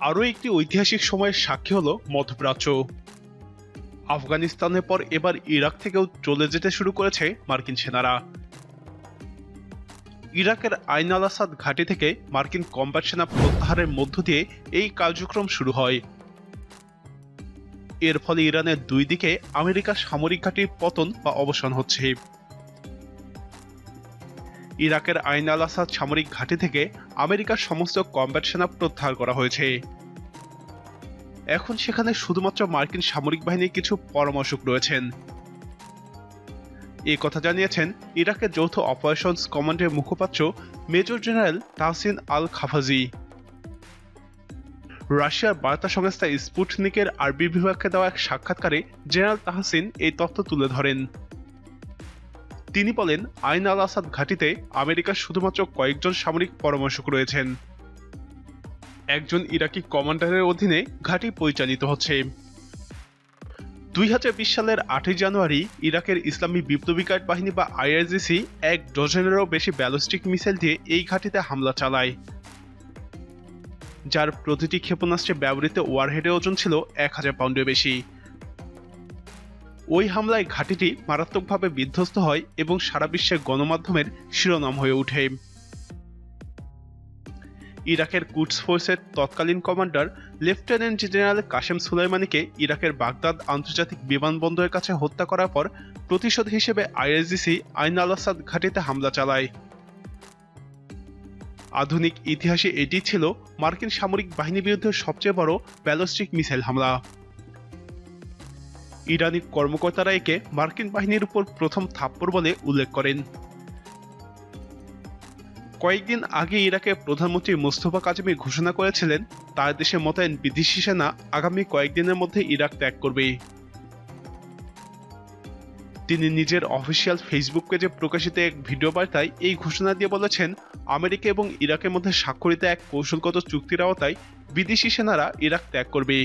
আরও একটি ঐতিহাসিক সময়ের সাক্ষী হল মধ্যপ্রাচ্য। আফগানিস্তানের পর এবার ইরাক থেকেও চলে যেতে শুরু করেছে মার্কিন সেনারা। ইরাকের আইন আল আসাদ ঘাঁটি থেকে মার্কিন কম্ব্যাট সেনা প্রত্যাহারের মধ্য দিয়ে এই কার্যক্রম শুরু হয়। এর ফলে ইরানের দুই দিকে আমেরিকার সামরিক ঘাঁটির পতন বা অবসান হচ্ছে। ইরাকের আইন আল আসাদ সামরিক ঘাঁটি থেকে আমেরিকার সমস্ত কম্ব্যাট সেনা প্রত্যাহার করা হয়েছে। এখন সেখানে শুধুমাত্র মার্কিন সামরিক বাহিনীর কিছু পরামর্শক রয়েছেন। এই কথা জানিয়েছেন ইরাকের যৌথ অপারেশনস কমান্ডের মুখপাত্র major general Tahseen al Khafaji রাশিয়ার বার্তা সংস্থা স্পুটনিকের আরবি বিভাগকে দেওয়া এক সাক্ষাৎকারে জেনারেল তাহসিন এই তথ্য তুলে ধরেন। তিনি বলেন, আইন আল আসাদ ঘাঁটিতে আমেরিকার শুধুমাত্র কয়েকজন সামরিক পরামর্শক রয়েছেন। একজন ইরাকি কমান্ডারের অধীনে ঘাঁটি পরিচালিত হচ্ছে। দুই হাজার বিশ সালের আটই জানুয়ারি ইরাকের ইসলামী বিপ্লবী বাহিনী বা আইআরজিসি এক ডজনেরও বেশি ব্যালিস্টিক মিসাইল দিয়ে এই ঘাঁটিতে হামলা চালায়। যার প্রতিটি ক্ষেপণাস্ত্রে ব্যবহৃত ওয়ারহেডের ওজন ছিল এক হাজার পাউন্ডের বেশি। ওই হামলায় ঘাঁটিটি মারাত্মকভাবে বিধ্বস্ত হয় এবং সারা বিশ্বের গণমাধ্যমের শিরোনাম হয়ে ওঠে। ইরাকের কুডস ফোর্সের তৎকালীন কমান্ডার লেফটেন্যান্ট জেনারেল কাশেম সুলাইমানিকে ইরাকের বাগদাদ আন্তর্জাতিক বিমানবন্দরের কাছে হত্যা করার পর প্রতিশোধ হিসেবে আইএসজিসি আইন আল আসাদ ঘাঁটিতে হামলা চালায়। আধুনিক ইতিহাসে এটি ছিল মার্কিন সামরিক বাহিনীর বিরুদ্ধে সবচেয়ে বড় ব্যালিস্টিক মিসাইল হামলা। ইরানি কর্মকর্তারা একে মার্কিন বাহিনীর উপর প্রথম থাপ্পড় বলে উল্লেখ করেন। কয়েকদিন আগে ইরাকের প্রধানমন্ত্রী মোস্তফা কাজেমি ঘোষণা করেছিলেন, তার দেশে মোতায়েন বিদেশি সেনা আগামী কয়েকদিনের মধ্যে ইরাক ত্যাগ করবে। তিনি নিজের অফিসিয়াল ফেসবুক পেজে প্রকাশিত এক ভিডিও বার্তায় এই ঘোষণা দিয়ে বলেছেন, আমেরিকা এবং ইরাকের মধ্যে স্বাক্ষরিত এক কৌশলগত চুক্তির আওতায় বিদেশি সেনারা ইরাক ত্যাগ করবে।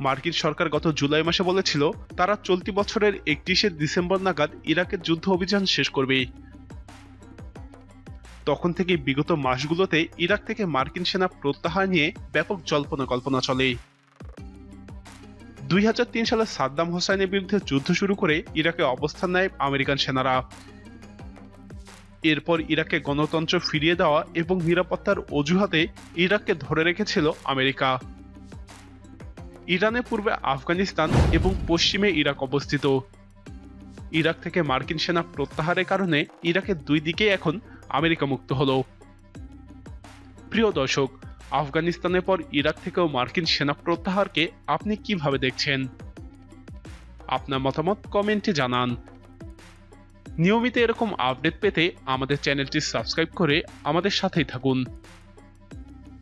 মার্কিন সরকার গত জুলাই মাসে বলেছিল, তারা চলতি বছরের একত্রিশে ডিসেম্বর নাগাদ ইরাকের যুদ্ধ অভিযান শেষ করবে। তখন থেকে বিগত মাসগুলোতে ইরাক থেকে মার্কিন সেনা প্রত্যাহার নিয়ে ব্যাপক জল্পনা কল্পনা চলে। দুই হাজার তিন সালে সাদ্দাম হোসাইনের বিরুদ্ধে যুদ্ধ শুরু করে ইরাকে অবস্থান নেয় আমেরিকান সেনারা। এরপর ইরাকে গণতন্ত্র ফিরিয়ে দেওয়া এবং নিরাপত্তার অজুহাতে ইরাককে ধরে রেখেছিল আমেরিকা। ইরানের পূর্বে আফগানিস্তান এবং পশ্চিমে ইরাক অবস্থিত। ইরাক থেকে মার্কিন সেনা প্রত্যাহারের কারণে ইরাকের দুই দিকে এখন আমেরিকা মুক্ত হলো। প্রিয় দর্শক, আফগানিস্তানের পর ইরাক থেকেও মার্কিন সেনা প্রত্যাহারকে আপনি কীভাবে দেখছেন? আপনার মতামত কমেন্টে জানান। নিয়মিত এরকম আপডেট পেতে আমাদের চ্যানেলটি সাবস্ক্রাইব করে আমাদের সাথেই থাকুন।